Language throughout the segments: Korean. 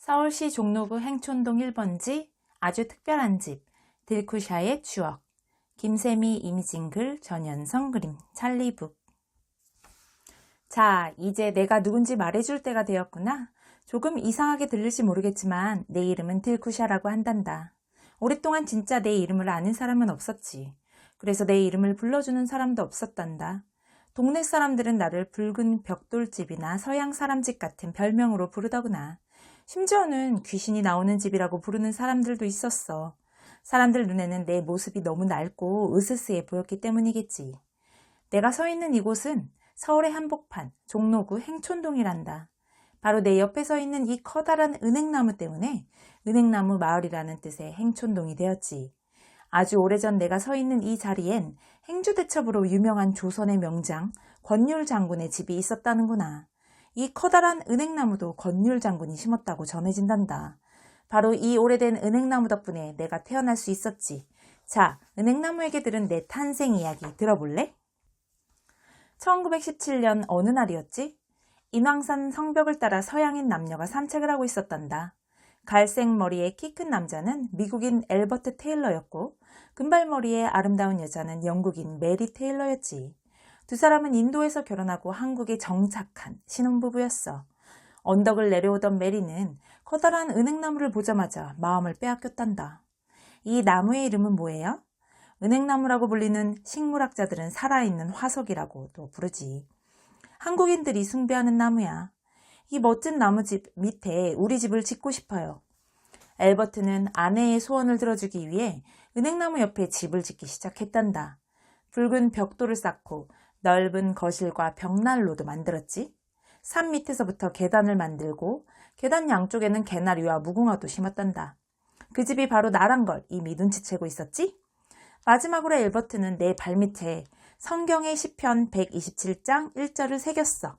서울시 종로구 행촌동 1번지 아주 특별한 집 딜쿠샤의 추억. 김세미 이미진 글 전연성 그림 찰리북. 자 이제 내가 누군지 말해줄 때가 되었구나. 조금 이상하게 들릴지 모르겠지만 내 이름은 딜쿠샤라고 한단다. 오랫동안 진짜 내 이름을 아는 사람은 없었지. 그래서 내 이름을 불러주는 사람도 없었단다. 동네 사람들은 나를 붉은 벽돌집이나 서양 사람집 같은 별명으로 부르더구나 심지어는 귀신이 나오는 집이라고 부르는 사람들도 있었어. 사람들 눈에는 내 모습이 너무 낡고 으스스해 보였기 때문이겠지. 내가 서 있는 이곳은 서울의 한복판, 종로구 행촌동이란다. 바로 내 옆에 서 있는 이 커다란 은행나무 때문에 은행나무 마을이라는 뜻의 행촌동이 되었지. 아주 오래전 내가 서 있는 이 자리엔 행주대첩으로 유명한 조선의 명장 권율 장군의 집이 있었다는구나. 이 커다란 은행나무도 권율 장군이 심었다고 전해진단다. 바로 이 오래된 은행나무 덕분에 내가 태어날 수 있었지. 자, 은행나무에게 들은 내 탄생 이야기 들어볼래? 1917년 어느 날이었지? 인왕산 성벽을 따라 서양인 남녀가 산책을 하고 있었단다. 갈색 머리의 키큰 남자는 미국인 엘버트 테일러였고, 금발머리의 아름다운 여자는 영국인 메리 테일러였지. 두 사람은 인도에서 결혼하고 한국에 정착한 신혼부부였어. 언덕을 내려오던 메리는 커다란 은행나무를 보자마자 마음을 빼앗겼단다. 이 나무의 이름은 뭐예요? 은행나무라고 불리는 식물학자들은 살아있는 화석이라고도 부르지. 한국인들이 숭배하는 나무야. 이 멋진 나무집 밑에 우리 집을 짓고 싶어요. 엘버트는 아내의 소원을 들어주기 위해 은행나무 옆에 집을 짓기 시작했단다. 붉은 벽돌을 쌓고 넓은 거실과 벽난로도 만들었지. 산 밑에서부터 계단을 만들고 계단 양쪽에는 개나리와 무궁화도 심었단다. 그 집이 바로 나란 걸 이미 눈치채고 있었지? 마지막으로 엘버트는 내 발밑에 성경의 시편 127장 1절을 새겼어.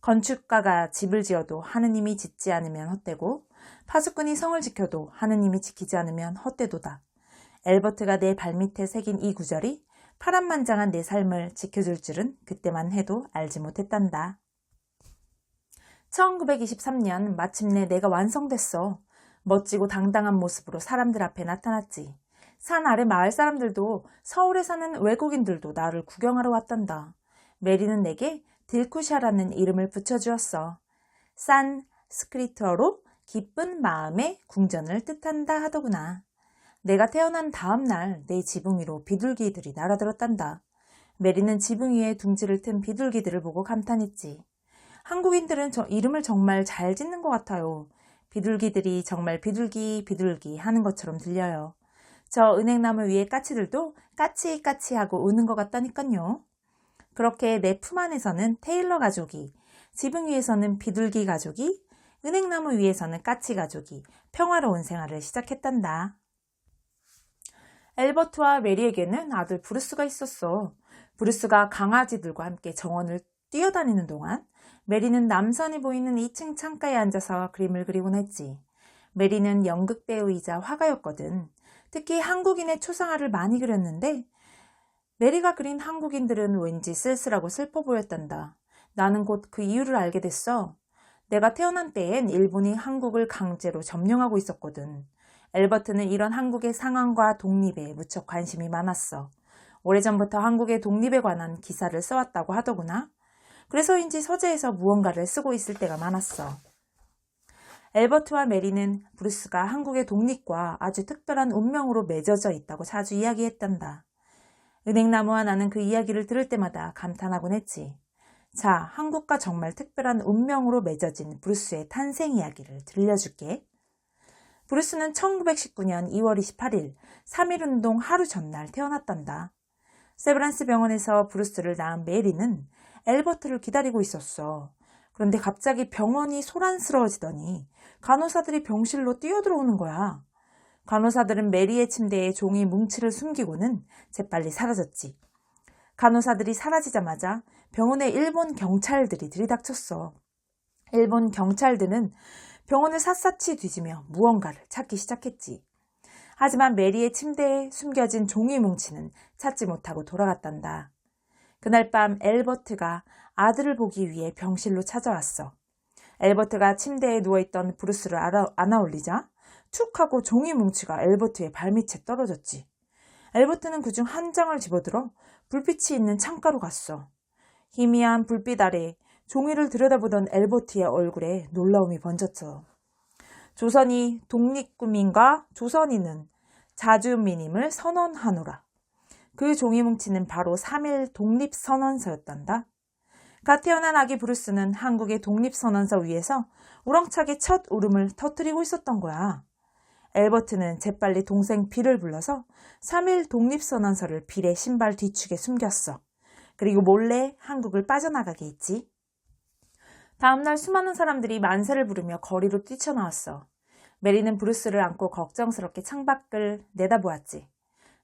건축가가 집을 지어도 하느님이 짓지 않으면 헛되고 파수꾼이 성을 지켜도 하느님이 지키지 않으면 헛되도다. 엘버트가 내 발밑에 새긴 이 구절이 파란만장한 내 삶을 지켜줄 줄은 그때만 해도 알지 못했단다. 1923년 마침내 내가 완성됐어. 멋지고 당당한 모습으로 사람들 앞에 나타났지. 산 아래 마을 사람들도 서울에 사는 외국인들도 나를 구경하러 왔단다. 메리는 내게 딜쿠샤라는 이름을 붙여주었어. 산 스크리트어로 기쁜 마음의 궁전을 뜻한다 하더구나. 내가 태어난 다음 날 내 지붕 위로 비둘기들이 날아들었단다. 메리는 지붕 위에 둥지를 튼 비둘기들을 보고 감탄했지. 한국인들은 저 이름을 정말 잘 짓는 것 같아요. 비둘기들이 정말 비둘기 비둘기 하는 것처럼 들려요. 저 은행나무 위에 까치들도 까치까치 하고 우는 것 같다니깐요. 그렇게 내 품 안에서는 테일러 가족이, 지붕 위에서는 비둘기 가족이, 은행나무 위에서는 까치 가족이 평화로운 생활을 시작했단다. 엘버트와 메리에게는 아들 브루스가 있었어. 브루스가 강아지들과 함께 정원을 뛰어다니는 동안 메리는 남산이 보이는 2층 창가에 앉아서 그림을 그리곤 했지. 메리는 연극 배우이자 화가였거든. 특히 한국인의 초상화를 많이 그렸는데 메리가 그린 한국인들은 왠지 쓸쓸하고 슬퍼 보였단다. 나는 곧 그 이유를 알게 됐어. 내가 태어난 때엔 일본이 한국을 강제로 점령하고 있었거든. 엘버트는 이런 한국의 상황과 독립에 무척 관심이 많았어. 오래전부터 한국의 독립에 관한 기사를 써왔다고 하더구나. 그래서인지 서재에서 무언가를 쓰고 있을 때가 많았어. 엘버트와 메리는 브루스가 한국의 독립과 아주 특별한 운명으로 맺어져 있다고 자주 이야기했단다. 은행나무와 나는 그 이야기를 들을 때마다 감탄하곤 했지. 자, 한국과 정말 특별한 운명으로 맺어진 브루스의 탄생 이야기를 들려줄게. 브루스는 1919년 2월 28일 3.1운동 하루 전날 태어났단다. 세브란스 병원에서 브루스를 낳은 메리는 엘버트를 기다리고 있었어. 그런데 갑자기 병원이 소란스러워지더니 간호사들이 병실로 뛰어들어오는 거야. 간호사들은 메리의 침대에 종이 뭉치를 숨기고는 재빨리 사라졌지. 간호사들이 사라지자마자 병원에 일본 경찰들이 들이닥쳤어. 일본 경찰들은 병원을 샅샅이 뒤지며 무언가를 찾기 시작했지. 하지만 메리의 침대에 숨겨진 종이 뭉치는 찾지 못하고 돌아갔단다. 그날 밤 엘버트가 아들을 보기 위해 병실로 찾아왔어. 엘버트가 침대에 누워있던 브루스를 안아올리자 툭 하고 종이 뭉치가 엘버트의 발밑에 떨어졌지. 엘버트는 그중 한 장을 집어들어 불빛이 있는 창가로 갔어. 희미한 불빛 아래 종이를 들여다보던 엘버트의 얼굴에 놀라움이 번졌어. 조선이 독립군민과 조선인은 자주민임을 선언하노라. 그 종이 뭉치는 바로 3일 독립선언서였단다. 갓 태어난 아기 브루스는 한국의 독립선언서 위에서 우렁차게 첫 울음을 터뜨리고 있었던 거야. 엘버트는 재빨리 동생 빌을 불러서 3일 독립선언서를 빌의 신발 뒤축에 숨겼어. 그리고 몰래 한국을 빠져나가게 했지. 다음날 수많은 사람들이 만세를 부르며 거리로 뛰쳐나왔어. 메리는 브루스를 안고 걱정스럽게 창밖을 내다보았지.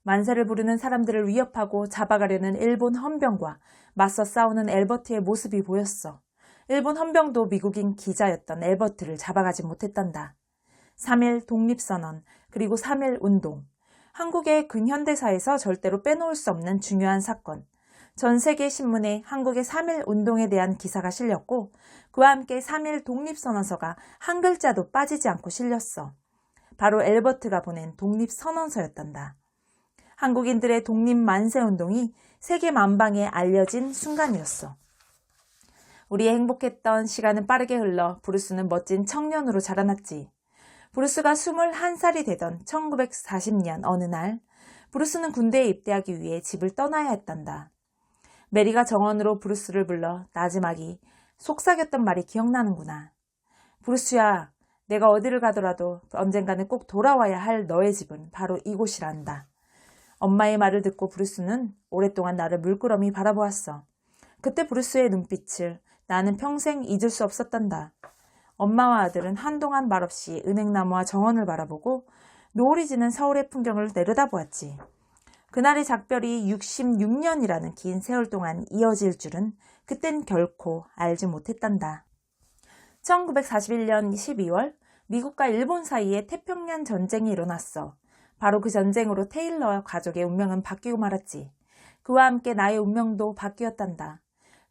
만세를 부르는 사람들을 위협하고 잡아가려는 일본 헌병과 맞서 싸우는 엘버트의 모습이 보였어. 일본 헌병도 미국인 기자였던 엘버트를 잡아가지 못했단다. 3일 독립선언, 그리고 3일 운동. 한국의 근현대사에서 절대로 빼놓을 수 없는 중요한 사건. 전 세계 신문에 한국의 3일 운동에 대한 기사가 실렸고 그와 함께 3일 독립선언서가 한 글자도 빠지지 않고 실렸어. 바로 엘버트가 보낸 독립선언서였단다. 한국인들의 독립 만세 운동이 세계 만방에 알려진 순간이었어. 우리의 행복했던 시간은 빠르게 흘러 브루스는 멋진 청년으로 자라났지. 브루스가 21살이 되던 1940년 어느 날 브루스는 군대에 입대하기 위해 집을 떠나야 했단다. 메리가 정원으로 브루스를 불러 나지막이 속삭였던 말이 기억나는구나. 브루스야, 내가 어디를 가더라도 언젠가는 꼭 돌아와야 할 너의 집은 바로 이곳이란다. 엄마의 말을 듣고 브루스는 오랫동안 나를 물끄러미 바라보았어. 그때 브루스의 눈빛을 나는 평생 잊을 수 없었단다. 엄마와 아들은 한동안 말없이 은행나무와 정원을 바라보고 노을이 지는 서울의 풍경을 내려다보았지. 그날의 작별이 66년이라는 긴 세월 동안 이어질 줄은 그땐 결코 알지 못했단다. 1941년 12월 미국과 일본 사이에 태평양 전쟁이 일어났어. 바로 그 전쟁으로 테일러 가족의 운명은 바뀌고 말았지. 그와 함께 나의 운명도 바뀌었단다.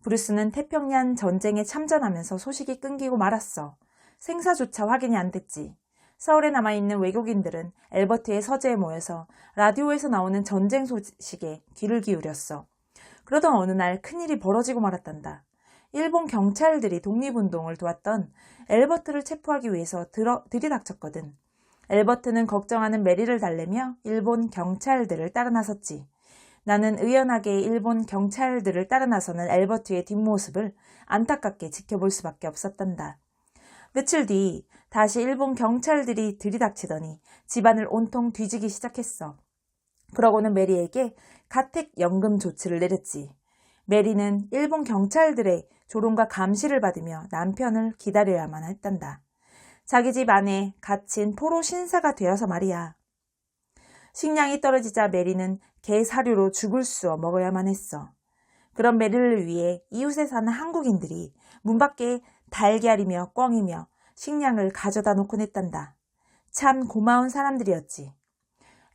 브루스는 태평양 전쟁에 참전하면서 소식이 끊기고 말았어. 생사조차 확인이 안 됐지. 서울에 남아있는 외국인들은 엘버트의 서재에 모여서 라디오에서 나오는 전쟁 소식에 귀를 기울였어. 그러던 어느 날 큰일이 벌어지고 말았단다. 일본 경찰들이 독립운동을 도왔던 엘버트를 체포하기 위해서 들어, 들이닥쳤거든. 엘버트는 걱정하는 메리를 달래며 일본 경찰들을 따라 나섰지. 나는 의연하게 일본 경찰들을 따라 나서는 엘버트의 뒷모습을 안타깝게 지켜볼 수밖에 없었단다. 며칠 뒤 다시 일본 경찰들이 들이닥치더니 집안을 온통 뒤지기 시작했어. 그러고는 메리에게 가택연금 조치를 내렸지. 메리는 일본 경찰들의 조롱과 감시를 받으며 남편을 기다려야만 했단다. 자기 집 안에 갇힌 포로 신사가 되어서 말이야. 식량이 떨어지자 메리는 개 사료로 죽을 쑤어 먹어야만 했어. 그런 메리를 위해 이웃에 사는 한국인들이 문 밖에 달걀이며 꿩이며 식량을 가져다 놓곤 했단다. 참 고마운 사람들이었지.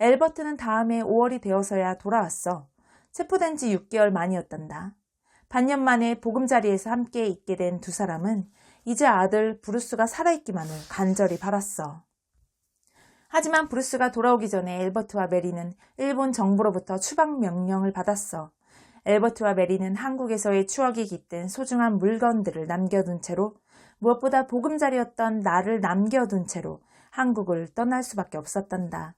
엘버트는 다음해 5월이 되어서야 돌아왔어. 체포된 지 6개월 만이었단다. 반년 만에 보금자리에서 함께 있게 된 두 사람은 이제 아들 브루스가 살아있기만을 간절히 바랐어. 하지만 브루스가 돌아오기 전에 엘버트와 메리는 일본 정부로부터 추방 명령을 받았어. 엘버트와 메리는 한국에서의 추억이 깃든 소중한 물건들을 남겨둔 채로 무엇보다 보금자리였던 나를 남겨둔 채로 한국을 떠날 수밖에 없었단다.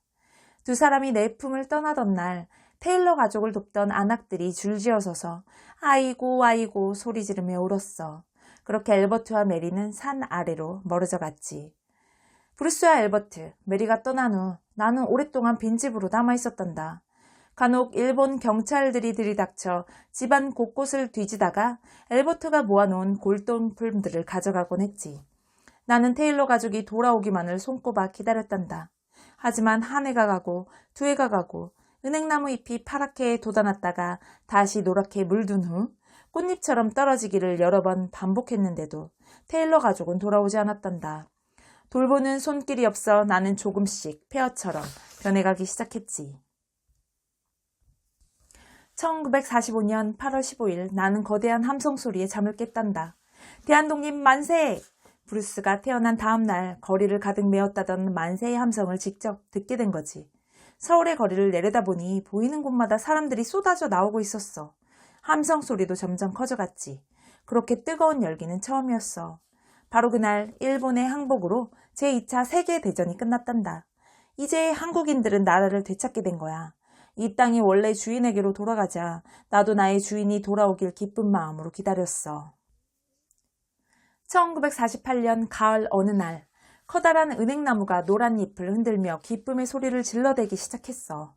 두 사람이 내 품을 떠나던 날 테일러 가족을 돕던 안악들이 줄지어 서서 아이고 아이고 소리 지르며 울었어. 그렇게 엘버트와 메리는 산 아래로 멀어져 갔지. 브루스와 엘버트, 메리가 떠난 후 나는 오랫동안 빈집으로 남아 있었단다. 간혹 일본 경찰들이 들이닥쳐 집안 곳곳을 뒤지다가 엘버트가 모아놓은 골동품들을 가져가곤 했지. 나는 테일러 가족이 돌아오기만을 손꼽아 기다렸단다. 하지만 한 해가 가고 두 해가 가고 은행나무 잎이 파랗게 돋아났다가 다시 노랗게 물든 후 꽃잎처럼 떨어지기를 여러 번 반복했는데도 테일러 가족은 돌아오지 않았단다. 돌보는 손길이 없어 나는 조금씩 폐허처럼 변해가기 시작했지. 1945년 8월 15일 나는 거대한 함성 소리에 잠을 깼단다. 대한독립 만세! 브루스가 태어난 다음 날 거리를 가득 메웠다던 만세의 함성을 직접 듣게 된 거지. 서울의 거리를 내려다보니 보이는 곳마다 사람들이 쏟아져 나오고 있었어. 함성 소리도 점점 커져갔지. 그렇게 뜨거운 열기는 처음이었어. 바로 그날 일본의 항복으로 제2차 세계대전이 끝났단다. 이제 한국인들은 나라를 되찾게 된 거야. 이 땅이 원래 주인에게로 돌아가자 나도 나의 주인이 돌아오길 기쁜 마음으로 기다렸어. 1948년 가을 어느 날 커다란 은행나무가 노란 잎을 흔들며 기쁨의 소리를 질러대기 시작했어.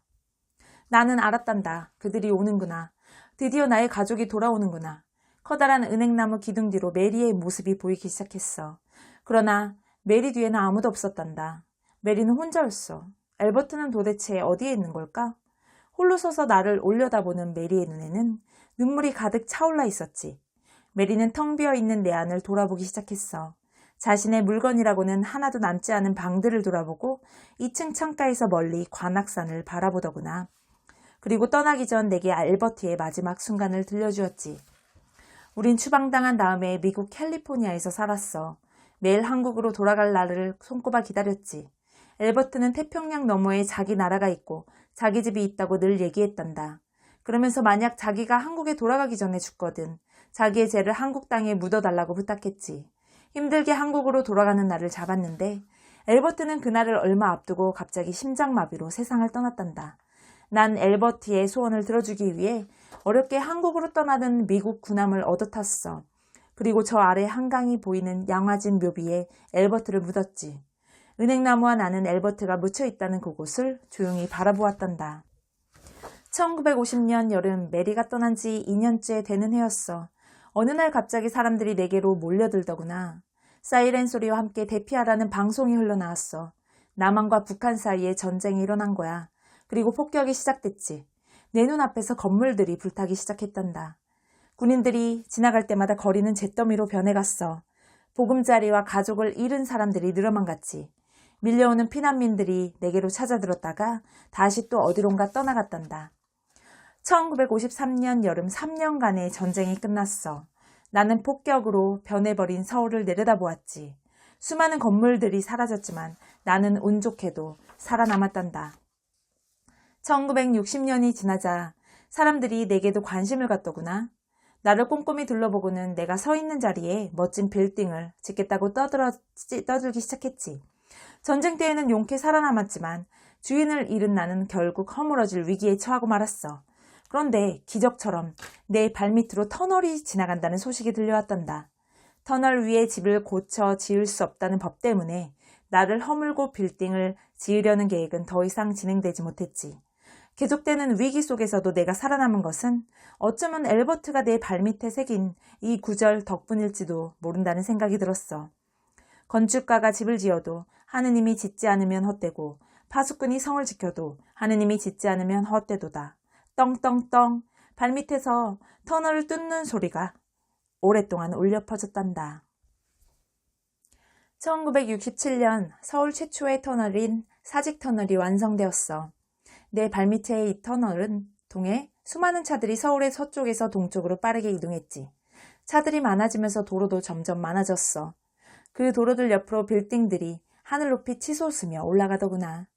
나는 알았단다. 그들이 오는구나. 드디어 나의 가족이 돌아오는구나. 커다란 은행나무 기둥 뒤로 메리의 모습이 보이기 시작했어. 그러나 메리 뒤에는 아무도 없었단다. 메리는 혼자였어. 엘버트는 도대체 어디에 있는 걸까? 홀로 서서 나를 올려다보는 메리의 눈에는 눈물이 가득 차올라 있었지. 메리는 텅 비어 있는 내 안을 돌아보기 시작했어. 자신의 물건이라고는 하나도 남지 않은 방들을 돌아보고 2층 창가에서 멀리 관악산을 바라보더구나. 그리고 떠나기 전 내게 알버트의 마지막 순간을 들려주었지. 우린 추방당한 다음에 미국 캘리포니아에서 살았어. 매일 한국으로 돌아갈 날을 손꼽아 기다렸지. 엘버트는 태평양 너머에 자기 나라가 있고 자기 집이 있다고 늘 얘기했단다. 그러면서 만약 자기가 한국에 돌아가기 전에 죽거든 자기의 죄를 한국 땅에 묻어달라고 부탁했지. 힘들게 한국으로 돌아가는 날을 잡았는데 엘버트는 그날을 얼마 앞두고 갑자기 심장마비로 세상을 떠났단다. 난 엘버트의 소원을 들어주기 위해 어렵게 한국으로 떠나는 미국 군함을 얻어 탔어. 그리고 저 아래 한강이 보이는 양화진 묘비에 엘버트를 묻었지. 은행나무와 나는 엘버트가 묻혀 있다는 그곳을 조용히 바라보았단다. 1950년 여름 메리가 떠난 지 2년째 되는 해였어. 어느 날 갑자기 사람들이 내게로 몰려들더구나. 사이렌 소리와 함께 대피하라는 방송이 흘러나왔어. 남한과 북한 사이에 전쟁이 일어난 거야. 그리고 폭격이 시작됐지. 내 눈앞에서 건물들이 불타기 시작했단다. 군인들이 지나갈 때마다 거리는 잿더미로 변해갔어. 보금자리와 가족을 잃은 사람들이 늘어만 갔지. 밀려오는 피난민들이 내게로 찾아들었다가 다시 또 어디론가 떠나갔단다. 1953년 여름 3년간의 전쟁이 끝났어. 나는 폭격으로 변해버린 서울을 내려다보았지. 수많은 건물들이 사라졌지만 나는 운 좋게도 살아남았단다. 1960년이 지나자 사람들이 내게도 관심을 갖더구나. 나를 꼼꼼히 둘러보고는 내가 서 있는 자리에 멋진 빌딩을 짓겠다고 떠들어, 떠들기 시작했지. 전쟁 때에는 용케 살아남았지만 주인을 잃은 나는 결국 허물어질 위기에 처하고 말았어. 그런데 기적처럼 내 발밑으로 터널이 지나간다는 소식이 들려왔단다. 터널 위에 집을 고쳐 지을 수 없다는 법 때문에 나를 허물고 빌딩을 지으려는 계획은 더 이상 진행되지 못했지. 계속되는 위기 속에서도 내가 살아남은 것은 어쩌면 엘버트가 내 발밑에 새긴 이 구절 덕분일지도 모른다는 생각이 들었어. 건축가가 집을 지어도 하느님이 짓지 않으면 헛되고 파수꾼이 성을 지켜도 하느님이 짓지 않으면 헛되도다. 떵떵떵 발밑에서 터널을 뚫는 소리가 오랫동안 울려 퍼졌단다. 1967년 서울 최초의 터널인 사직 터널이 완성되었어. 내 발밑의 이 터널은 통해 수많은 차들이 서울의 서쪽에서 동쪽으로 빠르게 이동했지. 차들이 많아지면서 도로도 점점 많아졌어. 그 도로들 옆으로 빌딩들이 하늘 높이 치솟으며 올라가더구나.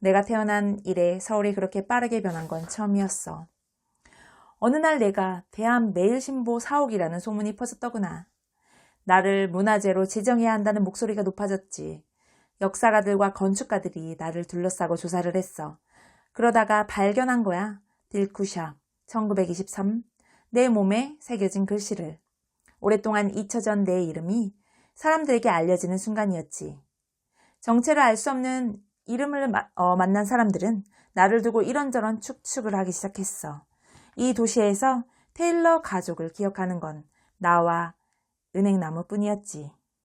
내가 태어난 이래 서울이 그렇게 빠르게 변한 건 처음이었어. 어느 날 내가 대한 매일신보 사옥이라는 소문이 퍼졌더구나. 나를 문화재로 지정해야 한다는 목소리가 높아졌지. 역사가들과 건축가들이 나를 둘러싸고 조사를 했어. 그러다가 발견한 거야. 딜쿠샵 1923. 내 몸에 새겨진 글씨를. 오랫동안 잊혀진 내 이름이 사람들에게 알려지는 순간이었지. 정체를 알 수 없는 이름을 마, 어, 만난 사람들은 나를 두고 이런저런 축축을 하기 시작했어. 이 도시에서 테일러 가족을 기억하는 건 나와 은행나무 뿐이었지.